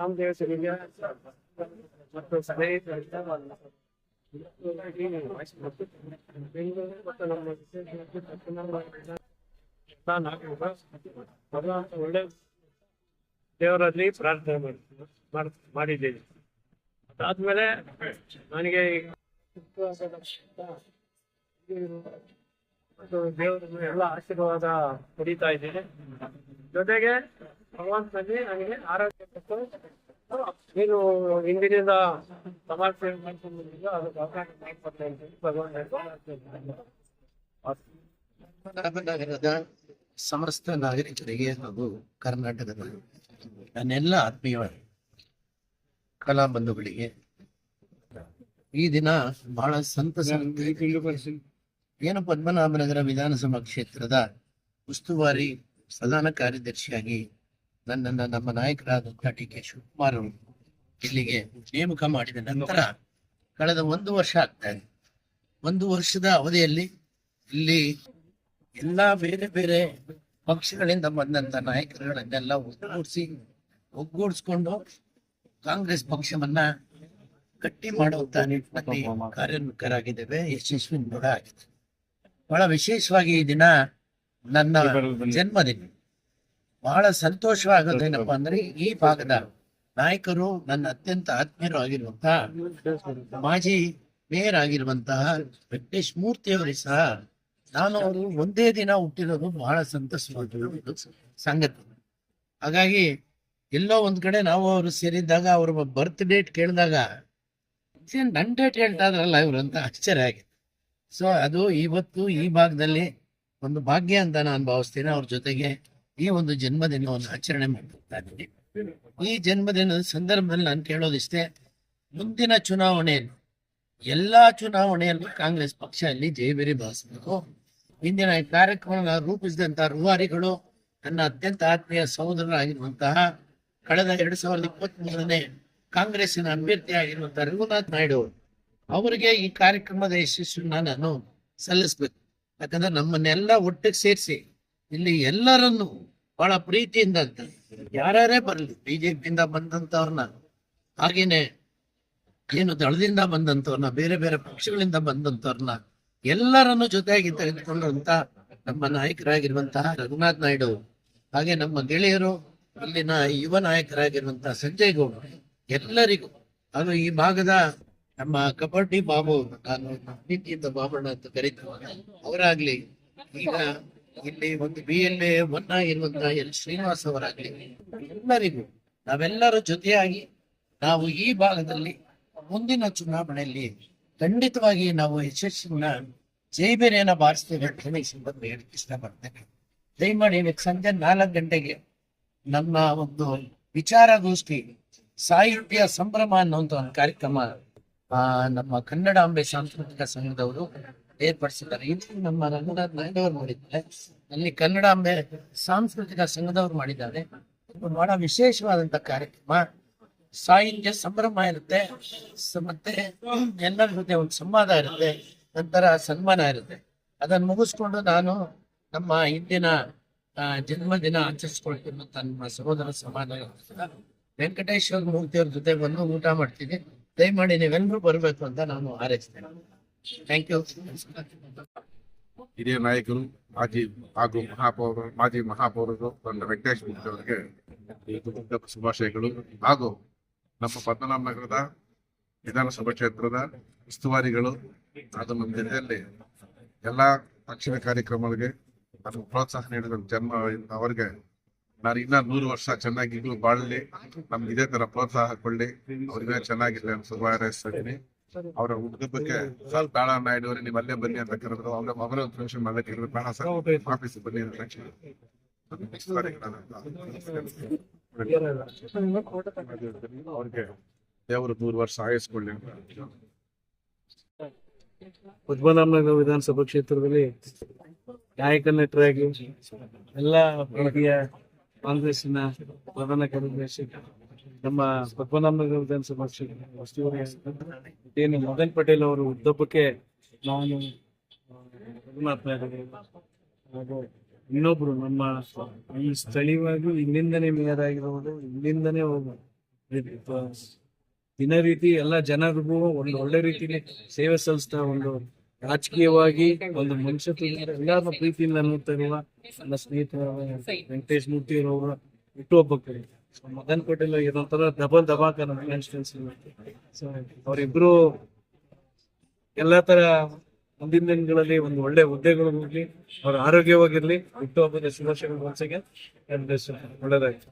ವಯಸ್ಸಿಗೆ ಮತ್ತು ಸ್ನೇಹಿತರಿಂದ ಬೆಂಗಳೂರು ಮತ್ತು ನಮ್ಮ ಒಳ್ಳೆ ದೇವರಲ್ಲಿ ಪ್ರಾರ್ಥನೆ ಮಾಡ್- ಮಾಡಿದ್ದೀನಿ ಅದಾದ್ಮೇಲೆ ನನಗೆ ದೇವರನ್ನು ಎಲ್ಲ ಆಶೀರ್ವಾದ ಪಡೀತಾ ಇದ್ದೀನಿ ಜೊತೆಗೆ ಭಗವಂತನಲ್ಲಿ ನನಗೆ ಆರೋಗ್ಯ ನೀನು ಇಂದಿನಿಂದ ಸಮಾಜ ಸೇವೆ ಸಮಸ್ತ ನಾಗರಿಕರಿಗೆ ಹಾಗೂ ಕರ್ನಾಟಕದ ನನ್ನೆಲ್ಲ ಆತ್ಮೀಯ ಕಲಾ ಬಂಧುಗಳಿಗೆ ಈ ದಿನ ಬಹಳ ಸಂತಸ ಏನು ಪದ್ಮನಾಭನಗರ ವಿಧಾನಸಭಾ ಕ್ಷೇತ್ರದ ಉಸ್ತುವಾರಿ ಪ್ರಧಾನ ಕಾರ್ಯದರ್ಶಿಯಾಗಿ ನನ್ನನ್ನ ನಮ್ಮ ನಾಯಕರಾದಂತಹ ಟಿ ಕೆ ಶಿವಕುಮಾರ್ ಅವರು ಇಲ್ಲಿಗೆ ನೇಮಕ ಮಾಡಿದ ನಂತರ ಕಳೆದ ಒಂದು ವರ್ಷ ಆಗ್ತಾ ಇದೆ. ಒಂದು ವರ್ಷದ ಅವಧಿಯಲ್ಲಿ ಇಲ್ಲಿ ಎಲ್ಲಾ ಬೇರೆ ಬೇರೆ ಪಕ್ಷಗಳಿಂದ ಬಂದಂತ ನಾಯಕರುಗಳನ್ನೆಲ್ಲ ಒಗ್ಗೂಡಿಸಿ ಒಗ್ಗೂಡಿಸ್ಕೊಂಡು ಕಾಂಗ್ರೆಸ್ ಪಕ್ಷವನ್ನ ಗಟ್ಟಿ ಮಾಡುವಂತ ನಿಟ್ಟಿನಲ್ಲಿ ಕಾರ್ಯೋನ್ಮುಖರಾಗಿದ್ದೇವೆ. ಯಶಸ್ವಿ ಕೂಡ ಆಗಿದೆ ಬಹಳ ವಿಶೇಷವಾಗಿ ಈ ದಿನ ನನ್ನ ಜನ್ಮದಿನ. ಬಹಳ ಸಂತೋಷವಾಗೋದೇನಪ್ಪ ಅಂದ್ರೆ ಈ ಭಾಗದ ನಾಯಕರು ನನ್ನ ಅತ್ಯಂತ ಆತ್ಮೀಯರು ಆಗಿರುವಂತಹ ಮಾಜಿ ಮೇಯರ್ ಆಗಿರುವಂತಹ ವೆಂಕಟೇಶ್ ಮೂರ್ತಿ ಅವರಿಗೆ ಸಹ ನಾನು ಅವರು ಒಂದೇ ದಿನ ಹುಟ್ಟಿರೋದು ಬಹಳ ಸಂತಸವಾದ ಒಂದು ಸಂಗತಿ. ಹಾಗಾಗಿ ಎಲ್ಲೋ ಒಂದ್ ಕಡೆ ನಾವು ಅವರು ಸೇರಿದ್ದಾಗ ಅವ್ರ ಬರ್ತ್ ಡೇಟ್ ಕೇಳಿದಾಗ "ಇದೇನ್ ನನ್ ಡೇಟ್ ಹೇಳ್ತಾ ಇದ್ರಲ್ಲ ಇವ್ರು? ಅಂತ ಆಶ್ಚರ್ಯ ಆಗಿದೆ. ಸೊ ಅದು ಇವತ್ತು ಈ ಭಾಗದಲ್ಲಿ ಒಂದು ಭಾಗ್ಯ ಅಂತ ನಾನು ಭಾವಿಸ್ತೀನಿ. ಅವ್ರ ಜೊತೆಗೆ ಈ ಒಂದು ಜನ್ಮದಿನವನ್ನು ಆಚರಣೆ ಮಾಡ್ತಾ ಇದ್ದೀನಿ. ಈ ಜನ್ಮದಿನದ ಸಂದರ್ಭದಲ್ಲಿ ನಾನು ಕೇಳೋದಿಷ್ಟೇ, ಮುಂದಿನ ಚುನಾವಣೆಯಲ್ಲಿ, ಎಲ್ಲಾ ಚುನಾವಣೆಯಲ್ಲೂ ಕಾಂಗ್ರೆಸ್ ಪಕ್ಷ ಅಲ್ಲಿ ಜಯಬೇರಿ ಭಾವಿಸಬೇಕು. ಇಂದಿನ ಈ ಕಾರ್ಯಕ್ರಮ ರೂಪಿಸಿದಂತಹ ರೂವಾರಿಗಳು ನನ್ನ ಅತ್ಯಂತ ಆತ್ಮೀಯ ಸಹೋದರರಾಗಿರುವಂತಹ ಕಳೆದ ಎರಡ್ ಸಾವಿರದ ಇಪ್ಪತ್ತ್ ಮೂರನೇ ಕಾಂಗ್ರೆಸ್ಸಿನ ಅಭ್ಯರ್ಥಿ ಆಗಿರುವಂತಹ ರಘುನಾಥ್ ನಾಯ್ಡು ಅವರು, ಅವರಿಗೆ ಈ ಕಾರ್ಯಕ್ರಮದ ಯಶಸ್ಸನ್ನ ನಾನು ಸಲ್ಲಿಸ್ಬೇಕು. ಯಾಕಂದ್ರೆ ನಮ್ಮನ್ನೆಲ್ಲ ಒಟ್ಟಿಗೆ ಸೇರಿಸಿ, ಇಲ್ಲಿ ಎಲ್ಲರನ್ನು ಬಹಳ ಪ್ರೀತಿಯಿಂದ ಯಾರ್ಯಾರೇ ಬರಲಿ, ಬಿಜೆಪಿಯಿಂದ ಬಂದಂತವ್ರನ್ನ, ಹಾಗೇನೆ ಏನು ದಳದಿಂದ ಬಂದಂತವ್ರನ್ನ, ಬೇರೆ ಬೇರೆ ಪಕ್ಷಗಳಿಂದ ಬಂದಂತವ್ರನ್ನ, ಎಲ್ಲರನ್ನು ಜೊತೆಯಾಗಿ ತೆಗೆದುಕೊಂಡಂತ ನಮ್ಮ ನಾಯಕರಾಗಿರುವಂತಹ ರಘುನಾಥ್ ನಾಯ್ಡು, ಹಾಗೆ ನಮ್ಮ ಗೆಳೆಯರು, ಇಲ್ಲಿನ ಯುವ ನಾಯಕರಾಗಿರುವಂತಹ ಸಂಜಯ್ ಗೌಡ, ಎಲ್ಲರಿಗೂ. ಅದು ಈ ಭಾಗದ ನಮ್ಮ ಕಬಡ್ಡಿ ಬಾಬು, ನಾನು ಪ್ರೀತಿಯಿಂದ ಬಾಬಣ್ಣ ಅಂತ ಕರೀತಾರೆ ಅವರಾಗ್ಲಿ, ಈಗ ಇಲ್ಲಿ ಒಂದು ಬಿ ಎಲ್ ಎ ಆಗಿರುವಂತಹ ಎಲ್ ಶ್ರೀನಿವಾಸ್ ಅವರಾಗ್ಲಿ, ಎಲ್ಲರಿಗೂ ನಾವೆಲ್ಲರ ಜೊತೆಯಾಗಿ ನಾವು ಈ ಭಾಗದಲ್ಲಿ ಮುಂದಿನ ಚುನಾವಣೆಯಲ್ಲಿ ಖಂಡಿತವಾಗಿ ನಾವು ಯಶಸ್ಸಿನ ಜೈಬೇರೆಯನ್ನ ಬಾರಿಸ್ತೇವೆ ಅಂತ ಹೇಳಿ ಹೇಳಕ್ಕೆ ಇಷ್ಟಪಡ್ತೇನೆ. ದಯಮಾಡಿ ಇವತ್ತು ಸಂಜೆ ನಾಲ್ಕು ಗಂಟೆಗೆ ನಮ್ಮ ಒಂದು ವಿಚಾರಗೋಷ್ಠಿ ಸಾಹಿತ್ಯ ಸಂಭ್ರಮ ಅನ್ನುವಂತ ಒಂದು ಕಾರ್ಯಕ್ರಮ ನಮ್ಮ ಕನ್ನಡಾಂಬೆ ಸಾಂಸ್ಕೃತಿಕ ಸಂಘದವರು ಏರ್ಪಡಿಸಿದ್ದಾರೆ. ಇಲ್ಲಿ ನಮ್ಮ ರಂಗನಾಥ್ ನಾಯ್ಡವರು ಮಾಡಿದ್ದಾರೆ. ಅಲ್ಲಿ ಕನ್ನಡಾಂಬೆ ಸಾಂಸ್ಕೃತಿಕ ಸಂಘದವರು ಮಾಡಿದ್ದಾರೆ. ಇದು ಬಹಳ ವಿಶೇಷವಾದಂತ ಕಾರ್ಯಕ್ರಮ. ಸಾಹಿತ್ಯ ಸಂಭ್ರಮ ಇರುತ್ತೆ. ಮತ್ತೆ ಎಲ್ಲರ ಜೊತೆ ಒಂದು ಸಂವಾದ ಇರುತ್ತೆ. ನಂತರ ಸನ್ಮಾನ ಇರುತ್ತೆ. ಅದನ್ನು ಮುಗಿಸ್ಕೊಂಡು ನಾನು ನಮ್ಮ ಇಂದಿನ ಜನ್ಮದಿನ ಆಚರಿಸ್ಕೊಳ್ತಿರುವಂತ ನಮ್ಮ ಸಹೋದರ ಸಮಾನ ವೆಂಕಟೇಶ್ವರ ಮೂರ್ತಿಯವ್ರ ಜೊತೆ ಬಂದು ಊಟ ಮಾಡ್ತೀನಿ ದಯಮಾಡಿ ನೀವೆಲ್ಲರೂ ಬರಬೇಕು ಅಂತ ನಾನು ಹಾರೈಸ್ತೇನೆ. ಹಿರಿಯ ನಾಯಕರು, ಮಾಜಿ ಹಾಗೂ ಮಹಾಪೌರ ಮಾಜಿ ಮಹಾಪೌರರು ನನ್ನ ವೆಂಕಟೇಶ್ ಅವರಿಗೆ ಶುಭಾಶಯಗಳು. ಹಾಗೂ ನಮ್ಮ ಪದ್ಮನಾಭ ನಗರದ ವಿಧಾನಸಭಾ ಕ್ಷೇತ್ರದ ಉಸ್ತುವಾರಿಗಳು ಅದು ನಮ್ಮ ಜಿಲ್ಲೆಯಲ್ಲಿ ಎಲ್ಲಾ ಪಕ್ಷದ ಕಾರ್ಯಕ್ರಮಗಳಿಗೆ ನಮಗೆ ಪ್ರೋತ್ಸಾಹ ನೀಡಿದ ಜನ್ಮ ಅವರಿಗೆ ನಾನು ಇನ್ನೂ ನೂರು ವರ್ಷ ಚೆನ್ನಾಗಿ ಬಾಳಲಿ. ನಮ್ಗೆ ಇದೇ ತರ ಪ್ರೋತ್ಸಾಹ ಕೊಡ್ಲಿ. ಅವ್ರಿಗೆ ಚೆನ್ನಾಗಿರ್ಲಿ ಅಂತ ಶುಭ ಹಾರೈಸ್ತೀನಿ ಅವರ ಹುಟ್ಟುಹಬ್ಬಕ್ಕೆ ಸರ್. ಬೇಡ ನಾಯ್ಡು ಅವರೇ ನೀವು ಅಲ್ಲೇ ಬನ್ನಿ ಅಂತ ಕರೆದ್ರು ಅವ್ರ ಮೊಬೈಲ್ ಇನ್ಫಾರ್ಮೇಶನ್ ಫಂಕ್ಷನ್ ಮಾಡಕ್ಕೆ ಹೇಳಿದ್ರು ಬೇಡ ಸರ್ ಆಫೀಸ್ ಬನ್ನಿ ಅಂತ ಅವ್ರಿಗೆ ದೇವರು ನೂರು ವರ್ಷ ಆಯಸ್ಕೊಳ್ಳಿ ಅಂತ ಪದ್ಮನಾಭನಗರ ವಿಧಾನಸಭಾ ಕ್ಷೇತ್ರದಲ್ಲಿ ನಾಯಕ ನಟರಾಗಿ ಎಲ್ಲ ಕಾಂಗ್ರೆಸ್ನ ಪ್ರಧಾನ ಕಾರ್ಯದರ್ಶಿ. ನಮ್ಮ ಪದ್ಮನಾಭನಗರ ವಿಧಾನಸಭಾ ಕ್ಷೇತ್ರ ಏನು ಮದನ್ ಪಟೇಲ್ ಅವರು ಉದ್ದಬ್ಬಕ್ಕೆ ನಾನು ಇನ್ನೊಬ್ರು ನಮ್ಮ ಈ ಸ್ಥಳೀಯವಾಗಿ ಇಲ್ಲಿಂದನೇ ಮೇಯರ್ ಆಗಿರೋದು ಇಲ್ಲಿಂದನೇ ದಿನ ರೀತಿ ಎಲ್ಲ ಜನರಿಗೂ ಒಂದು ಒಳ್ಳೆ ರೀತಿಲಿ ಸೇವೆ ಸಲ್ಲಿಸ್ತಾ ಒಂದು ರಾಜಕೀಯವಾಗಿ ಒಂದು ಮನುಷ್ಯತ್ವ ಎಲ್ಲಾರನ್ನ ಪ್ರೀತಿಯಿಂದ ನೋಡ್ತಾ ಇರುವ ನನ್ನ ಸ್ನೇಹಿತರ ವೆಂಕಟೇಶ್ ಮೂರ್ತಿ ಅವರು ಹುಟ್ಟುಹಬ್ಬಕ್ಕೆ. ಮದನ್ ಪಟೇಲ್ ಇದೊಂಥರ ಡಬಲ್ ದಬಾಕ ಸೊ ಅವರಿಬ್ರು ಎಲ್ಲಾ ತರ ಮುಂದಿನ ದಿನಗಳಲ್ಲಿ ಒಂದು ಒಳ್ಳೆ ಹುದ್ದೆಗಳು ಹೋಗ್ಲಿ, ಅವ್ರ ಆರೋಗ್ಯವಾಗಿರ್ಲಿ, ಹುಟ್ಟುಹಬ್ಬದ ಶುಭಾಶಯಗಳು ಒಂದ್ಸಗೆ ಒಳ್ಳೇದಾಯ್ತು